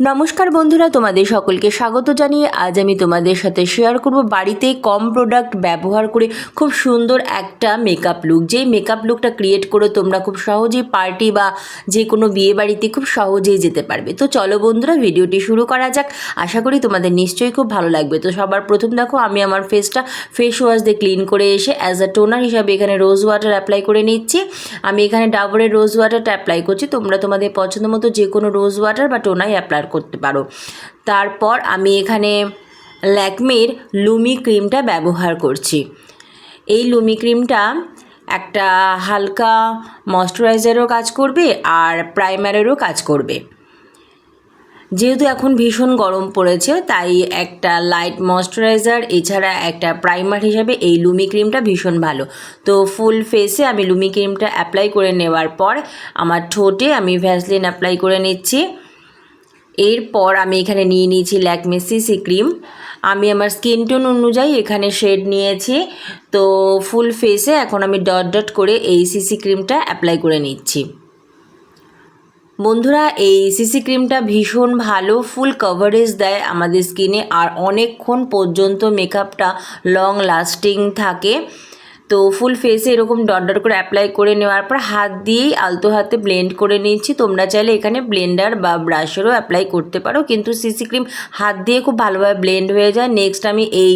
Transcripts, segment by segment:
নমস্কার বন্ধুরা, তোমাদের সকলকে স্বাগত জানিয়ে আজ আমি তোমাদের সাথে শেয়ার করব বাড়িতে কম প্রোডাক্ট ব্যবহার করে খুব সুন্দর একটা মেকআপ লুক যেই মেকআপ লুকটা ক্রিয়েট করে, তোমরা খুব সহজেই পার্টি বা যে কোনো বিয়ে বাড়িতে খুব সহজেই যেতে পারবে। তো চলো বন্ধুরা, ভিডিওটি শুরু করা যাক। আশা করি তোমাদের নিশ্চয়ই খুব ভালো লাগবে। তো সবার প্রথম দেখো, আমি আমার ফেসটা ফেস ওয়াশ দিয়ে ক্লিন করে এসে অ্যাজ আ টোনার হিসাবে এখানে রোজ ওয়াটার অ্যাপ্লাই করে নিচ্ছি। আমি এখানে ডাবরের রোজ ওয়াটারটা অ্যাপ্লাই করছি। তোমরা তোমাদের পছন্দ মতো যে কোনো রোজ ওয়াটার বা টোনাই অ্যাপ্লাই করতে পারো। তারপর আমি এখানে ল্যাকমির লুমি ক্রিমটা ব্যবহার করছি। এই লুমি ক্রিমটা একটা হালকা ময়শ্চারাইজারও কাজ করবে আর প্রাইমারেরও কাজ করবে। যেহেতু এখন ভীষণ গরম পড়েছে, তাই একটা লাইট ময়শ্চারাইজার, এছাড়া একটা প্রাইমার হিসাবে এই লুমি ক্রিমটা ভীষণ ভালো। তো ফুল ফেসে আমি লুমি ক্রিমটা অ্যাপ্লাই করে নেওয়ার পর, আমার ঠোঁটে আমি ভ্যাসলিন অ্যাপ্লাই করে নিচ্ছি। এরপর আমি এখানে নিয়ে নিয়েছি ল্যাকমে সিসি ক্রিম। আমি আমার স্কিন টোন অনুযায়ী এখানে শেড নিয়েছি। তো ফুল ফেসে এখন আমি ডট ডট করে এই সিসি ক্রিমটা অ্যাপ্লাই করে নিচ্ছি। বন্ধুরা, এই সিসি ক্রিমটা ভীষণ ভালো। ফুল কভারেজ দেয় আমাদের স্কিনে আর অনেকক্ষণ পর্যন্ত মেকআপটা লং লাস্টিং থাকে। তো ফুল ফেসে এরকম ডট ডট করে অ্যাপ্লাই করে নেওয়ার পর হাত দিয়েই আলতো হাতে ব্লেন্ড করে নিচ্ছি তোমরা চাইলে এখানে ব্লেন্ডার বা ব্রাশেরও অ্যাপ্লাই করতে পারো। কিন্তু সিসি ক্রিম হাত দিয়ে খুব ভালোভাবে ব্লেন্ড হয়ে যায়। নেক্সট আমি এই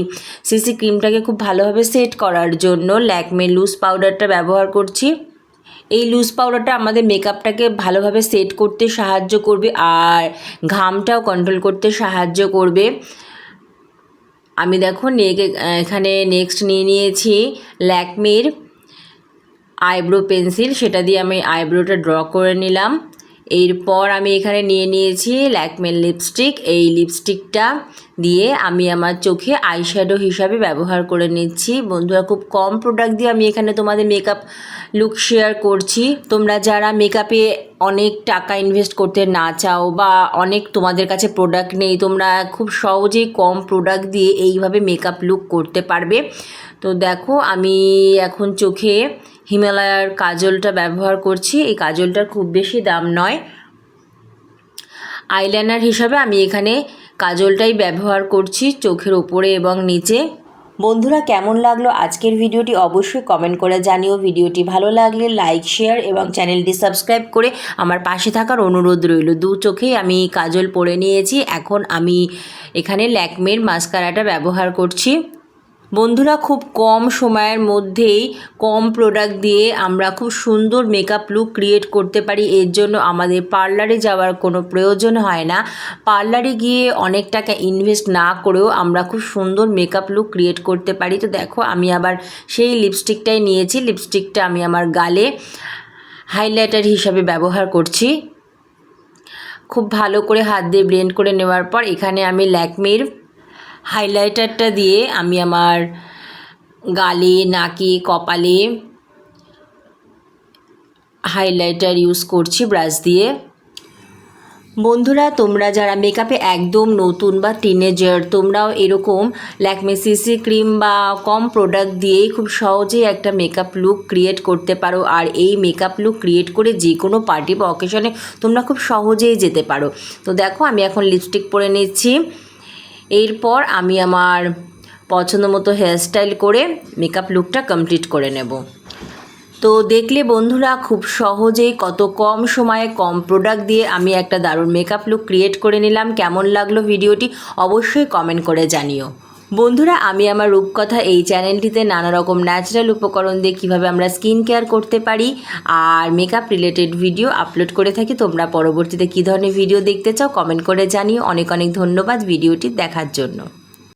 সিসি ক্রিমটাকে খুব ভালোভাবে সেট করার জন্য ল্যাকমে লুজ পাউডারটা ব্যবহার করছি। এই লুজ পাউডারটা আমাদের মেকআপটাকে ভালোভাবে সেট করতে সাহায্য করবে আর ঘামটাও কন্ট্রোল করতে সাহায্য করবে। আমি দেখো নেক এখানে নেক্সট নিয়ে নিয়েছি ল্যাকমির আইব্রো পেন্সিল। সেটা দিয়ে আমি আইব্রোটা ড্র করে নিলাম। এরপর আমি এখানে নিয়ে নিয়েছি ল্যাকমের লিপস্টিক। এই লিপস্টিকটা দিয়ে আমি আমার চোখে আইশ্যাডো হিসাবে ব্যবহার করে নিচ্ছি। বন্ধুরা, খুব কম প্রোডাক্ট দিয়ে আমি এখানে তোমাদের মেকআপ লুক শেয়ার করছি। তোমরা যারা মেকআপে অনেক টাকা ইনভেস্ট করতে না চাও বা অনেক তোমাদের কাছে প্রোডাক্ট নেই, তোমরা খুব সহজেই কম প্রোডাক্ট দিয়ে এইভাবে মেকআপ লুক করতে পারবে। তো দেখো, আমি এখন চোখে হিমালয়ার কাজলটা ব্যবহার করছি। এই কাজলটার খুব বেশি দাম নয়। আইলাইনার হিসাবে আমি এখানে কাজলটাই ব্যবহার করছি চোখের ওপরে এবং নিচে। বন্ধুরা, কেমন লাগল আজকের ভিডিওটি অবশ্যই কমেন্ট করে জানিও। ভিডিওটি ভালো লাগলে লাইক শেয়ার এবং চ্যানেলটি সাবস্ক্রাইব করে আমার পাশে থাকার অনুরোধ রইল। দু চোখেই আমি কাজল পরে নিয়েছি। এখন আমি এখানে ল্যাকমের মাস্কারাটা ব্যবহার করছি। বন্ধুরা, খুব কম সময়ের মধ্যেই কম প্রোডাক্ট দিয়ে আমরা খুব সুন্দর মেকআপ লুক ক্রিয়েট করতে পারি। এর জন্য আমাদের পার্লারে যাওয়ার কোনো প্রয়োজন হয় না। পার্লারে গিয়ে অনেক টাকা ইনভেস্ট না করেও আমরা খুব সুন্দর মেকআপ লুক ক্রিয়েট করতে পারি। তো দেখো, আমি আবার সেই লিপস্টিকটাই নিয়েছি। লিপস্টিকটা আমি আমার গালে হাইলাইটার হিসাবে ব্যবহার করছি। খুব ভালো করে হাত দিয়ে ব্লেন্ড করে নেওয়ার পর এখানে আমি ল্যাকমির হাইলাইটারটা দিয়ে আমি আমার গালে, নাকে, কপালে হাইলাইটার ইউজ করছি ব্রাশ দিয়ে। বন্ধুরা, তোমরা যারা মেকআপে একদম নতুন বা টিনেজার তোমরাও এরকম ল্যাকমে সিসি ক্রিম বা কম প্রোডাক্ট দিয়েই খুব সহজেই একটা মেকআপ লুক ক্রিয়েট করতে পারো। আর এই মেকআপ লুক ক্রিয়েট করে যে কোনো পার্টি বা অকেশনে তোমরা খুব সহজেই যেতে পারো। তো দেখো, আমি এখন লিপস্টিক পরে নিচ্ছি। এরপর আমি আমার পছন্দ মতো হেয়ারস্টাইল করে মেকআপ লুকটা কমপ্লিট করে নেব। তো দেখলে বন্ধুরা খুব সহজেই কত কম সময়ে কম প্রোডাক্ট দিয়ে আমি একটা দারুণ মেকআপ লুক ক্রিয়েট করে নিলাম। কেমন লাগল ভিডিওটি অবশ্যই কমেন্ট করে জানিও। বন্ধুরা, আমি আমার রূপকথা এই চ্যানেলটিতে নানা রকম ন্যাচারাল উপকরণ দিয়ে কীভাবে আমরা স্কিন কেয়ার করতে পারি আর মেকআপ রিলেটেড ভিডিও আপলোড করে থাকি, তোমরা পরবর্তীতে কী ধরনের ভিডিও দেখতে চাও কমেন্ট করে জানিও। অনেক অনেক ধন্যবাদ ভিডিওটি দেখার জন্য।